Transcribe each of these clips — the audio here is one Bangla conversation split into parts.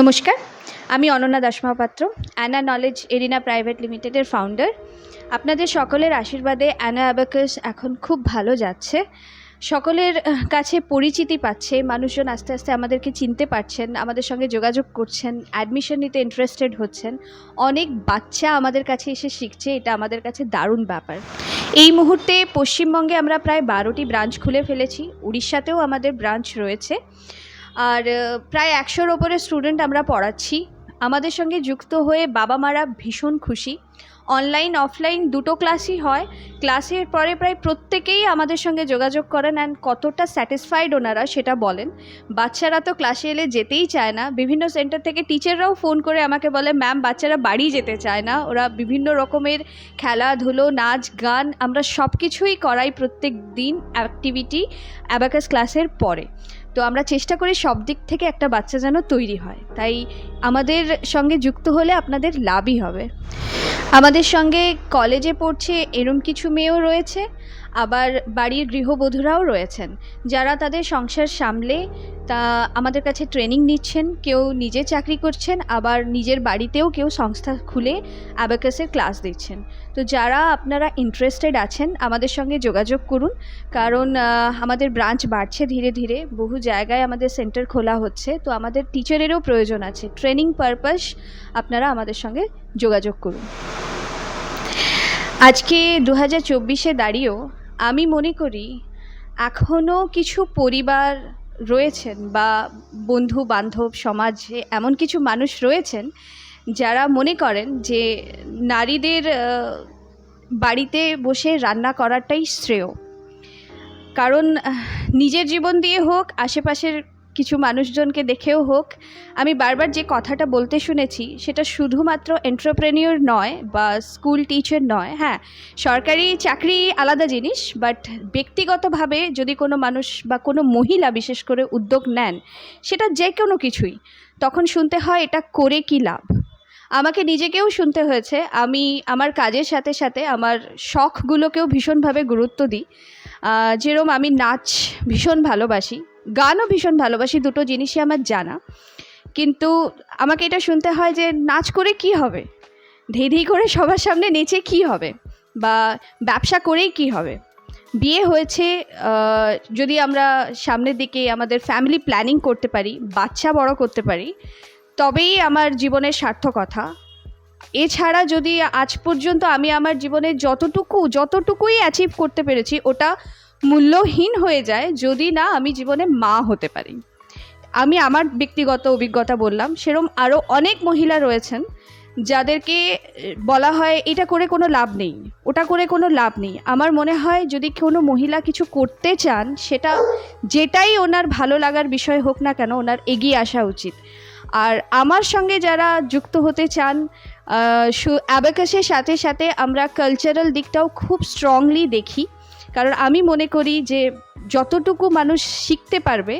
নমস্কার, আমি Ananya Das Mohapatra Ana knowledge arena private লিমিটেডের ফাউন্ডার আপনাদের সকলের আশীর্বাদে অ্যানা অ্যাবাকাস এখন খুব ভালো যাচ্ছে। সকলের কাছে পরিচিতি পাচ্ছে, মানুষজন আস্তে আস্তে আমাদেরকে চিনতে পারছেন, আমাদের সঙ্গে যোগাযোগ করছেন অ্যাডমিশন নিতে ইন্টারেস্টেড হচ্ছেন। অনেক বাচ্চা আমাদের কাছে এসে শিখছে, এটা আমাদের কাছে দারুণ ব্যাপার। এই মুহূর্তে পশ্চিমবঙ্গে আমরা প্রায় বারোটি ব্রাঞ্চ খুলে ফেলেছি, উড়িষ্যাতেও আমাদের ব্রাঞ্চ রয়েছে। আর প্রায় একশোর ওপরে স্টুডেন্ট আমরা পড়াচ্ছি। আমাদের সঙ্গে যুক্ত হয়ে বাবা মারা ভীষণ খুশি। অনলাইন অফলাইন দুটো ক্লাসই হয়। ক্লাসের পরে প্রায় প্রত্যেকেই আমাদের সঙ্গে যোগাযোগ করেন অ্যান্ড কতটা স্যাটিসফাইড ওনারা সেটা বলেন। বাচ্চারা তো ক্লাসে এলে যেতেই চায় না। বিভিন্ন সেন্টার থেকে টিচাররাও ফোন করে আমাকে বলে ম্যাম বাচ্চারা বাড়ি যেতে চায় না। ওরা বিভিন্ন রকমের খেলাধুলো, নাচ, গান, আমরা সব কিছুই করাই প্রত্যেক দিন অ্যাক্টিভিটি অ্যাবাকাস ক্লাসের পরে। তো আমরা চেষ্টা করি সব দিক থেকে একটা বাচ্চা যেন তৈরি হয়। তাই আমাদের সঙ্গে যুক্ত হলে আপনাদের লাভই হবে। আমাদের সঙ্গে কলেজে পড়ছে এরম কিছু মেয়েও রয়েছে। আবার বাড়ির গৃহবধূরাও রয়েছেন। যারা তাদের সংসার সামলে, তা আমাদের কাছে ট্রেনিং নিচ্ছেন, কেউ নিজে চাকরি করছেন, আবার নিজের বাড়িতেও কেউ সংস্থা খুলে অ্যাবাকাসের ক্লাস দিচ্ছেন। তো যারা আপনারা ইন্টারেস্টেড আছেন, আমাদের সঙ্গে যোগাযোগ করুন, কারণ আমাদের ব্রাঞ্চ বাড়ছে ধীরে ধীরে, বহু জায়গায় আমাদের সেন্টার খোলা হচ্ছে, তো আমাদের টিচারেরও প্রয়োজন আছে। ট্রেনিং পারপাস আপনারা আমাদের সঙ্গে যোগাযোগ করুন। আজকে দু হাজার চব্বিশে দাঁড়িয়েও আমি মনে করি এখনও কিছু পরিবার রয়েছেন বা বন্ধু বান্ধব সমাজে এমন কিছু মানুষ রয়েছেন যারা মনে করেন যে নারীদের বাড়িতে বসে রান্না করাটাই শ্রেয়। কারণ নিজের জীবন দিয়ে হোক, আশেপাশের কিছু মানুষজনকে দেখেও হোক, আমি বারবার যে কথাটা বলতে শুনেছি, সেটা শুধুমাত্র এন্টারপ্রেনিয়র নয় বা স্কুল টিচার নয় হ্যাঁ সরকারি চাকরি আলাদা জিনিস বাট ব্যক্তিগতভাবে যদি কোনো মানুষ বা কোনো মহিলা বিশেষ করে উদ্যোগ নেন, সেটা যে কোনো কিছুই, তখন শুনতে হয় এটা করে কি লাভ? আমাকে নিজেকেও শুনতে হয়েছে, আমি আমার কাজের সাথে সাথে আমার শখগুলোকেও ভীষণভাবে গুরুত্ব দিই যেরম আমি নাচ ভীষণ ভালোবাসি গানও ভীষণ ভালোবাসি, দুটো জিনিসই আমার জানা। কিন্তু আমাকে এটা শুনতে হয় যে, নাচ করে কি হবে? ধেই ধেই করে সবার সামনে নেচে কি হবে? বা ব্যবসা করেই কি হবে? বিয়ে হয়েছে যদি আমরা সামনের দিকে আমাদের ফ্যামিলি প্ল্যানিং করতে পারি, বাচ্চা বড় করতে পারি, তবেই আমার জীবনের সার্থকতা এছাড়া যদি আজ পর্যন্ত আমি আমার জীবনে যতটুকু, যতটুকুই অ্যাচিভ করতে পেরেছি, ওটা মূল্যহীন হয়ে যায় যদি না আমি জীবনে মা হতে পারি। আমি আমার ব্যক্তিগত অভিজ্ঞতা বললাম, সেরম আরও অনেক মহিলা রয়েছেন যাদেরকে বলা হয়, এটা করে কোনো লাভ নেই, ওটা করে কোনো লাভ নেই। আমার মনে হয় যদি কোনো মহিলা কিছু করতে চান, সেটা যেটাই ওনার ভালো লাগার বিষয় হোক না কেন, ওনার এগিয়ে আসা উচিত। আর আমার সঙ্গে যারা যুক্ত হতে চান অ্যাবাকাসের সাথে সাথে আমরা কালচারাল দিকটাও খুব স্ট্রংলি দেখি। কারণ আমি মনে করি যে যতটুকু মানুষ শিখতে পারবে,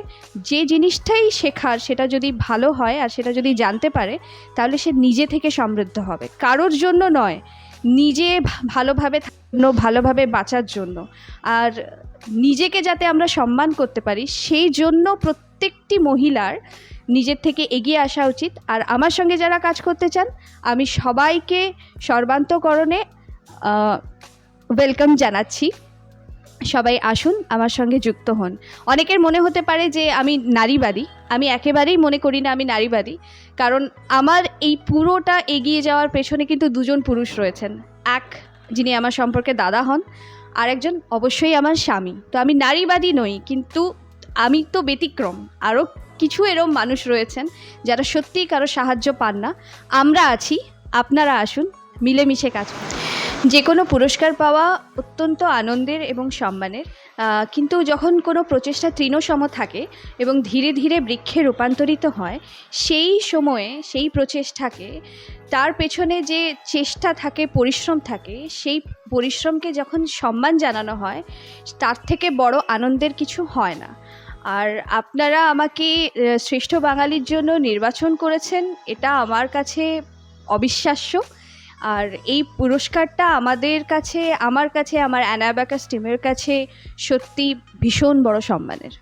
যে জিনিসটাই শেখার সেটা যদি ভালো হয় আর সেটা যদি জানতে পারে, তাহলে সে নিজে থেকে সমৃদ্ধ হবে। কারোর জন্য নয়, নিজে ভালোভাবে ভালোভাবে বাঁচার জন্য। আর নিজেকে যাতে আমরা সম্মান করতে পারি, সেই জন্য প্রত্যেকটি মহিলার নিজের থেকে এগিয়ে আসা উচিত। আর আমার সঙ্গে যারা কাজ করতে চান, আমি সবাইকে সর্বান্তকরণে ওয়েলকাম জানাচ্ছি। সবাই আসুন, আমার সঙ্গে যুক্ত হন। অনেকের মনে হতে পারে যে আমি নারীবাদী। আমি একেবারেই মনে করি না আমি নারীবাদী। কারণ আমার এই পুরোটা এগিয়ে যাওয়ার পেছনে কিন্তু দুজন পুরুষ রয়েছেন। এক যিনি আমার সম্পর্কে দাদা হন আর একজন অবশ্যই আমার স্বামী। তো আমি নারীবাদী নই, কিন্তু আমি তো ব্যতিক্রম। আরও কিছু এরম মানুষ রয়েছেন যারা সত্যিই কারও সাহায্য পান না। আমরা আছি, আপনারা আসুন, মিলেমিশে কাজ করুন। যে কোনো পুরস্কার পাওয়া অত্যন্ত আনন্দের এবং সম্মানের। কিন্তু যখন কোনো প্রচেষ্টা তৃণসম থাকে এবং ধীরে ধীরে বৃক্ষে রূপান্তরিত হয়, সেই সময়ে, সেই প্রচেষ্টাকে, তার পেছনে যে চেষ্টা থাকে, পরিশ্রম থাকে, সেই পরিশ্রমকে যখন সম্মান জানানো হয়, তার থেকে বড় আনন্দের কিছু হয় না। আর আপনারা আমাকে শ্রেষ্ঠ বাঙালির জন্য নির্বাচন করেছেন, এটা আমার কাছে অবিশ্বাস্য। আর এই পুরস্কারটা আমাদের কাছে, আমার কাছে, আমার অ্যানাব্যাকাস টিমের কাছে সত্যি ভীষণ বড় সম্মানের।